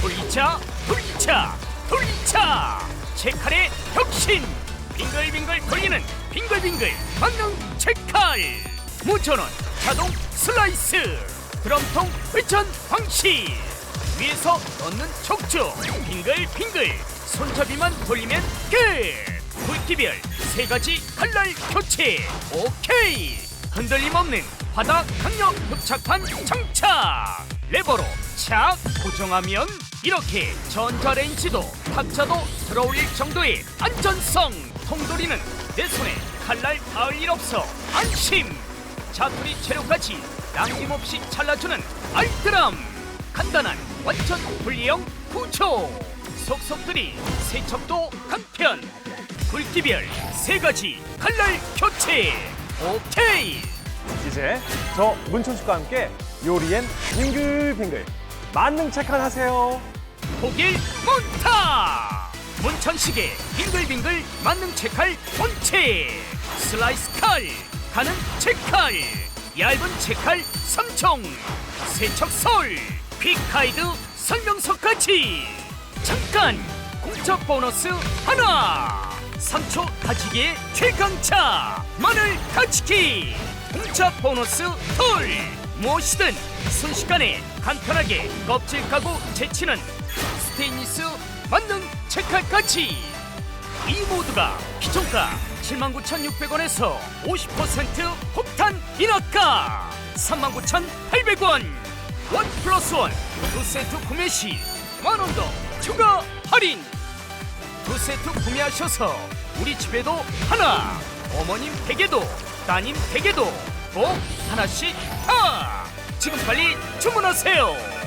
돌리차 돌리차 돌리차. 채칼의 혁신. 빙글빙글 돌리는 빙글빙글 만능 채칼. 무전원 자동 슬라이스. 드럼통 회전 방식. 위에서 넣는 척추. 빙글빙글. 손잡이만 돌리면 끝. 굵기별 세 가지 칼날 교체. 오케이. 흔들림 없는 바닥 강력 흡착판 장착. 레버로 착 고정하면 이렇게 전자레인지도 탁자도 들어올릴 정도의 안전성 통돌이는 내 손에 칼날 닿을 일 없어 안심! 자투리 재료까지 남김없이 잘라주는 알뜰함! 간단한 완전 분리형 구조! 속속들이 세척도 간편! 굵기별 세 가지 칼날 교체! 오케이! 이제 저 문천식과 함께 요리엔 빙글빙글 만능 체크를 하세요. 독일 몬타! 문천식의 빙글빙글 만능 채칼 본체! 슬라이스 칼 가는 채칼 얇은 채칼 삼총 세척솔 퀵하이드 설명서까지! 잠깐 공짜 보너스 하나! 3초 다지기의 최강차! 마늘 다지기! 공짜 보너스 둘! 무엇이든 순식간에 간편하게 껍질 까고 제치는 스 테인리스 만능 채칼까지 이 모두가 기존가 79,600원에서 50% 폭탄 인하가 39,800원. 원 플러스 원두 세트 구매 시 만원 더 추가 할인. 두 세트 구매하셔서 우리 집에도 하나 어머님 댁에도 따님 댁에도 꼭 하나씩 다. 지금 빨리 주문하세요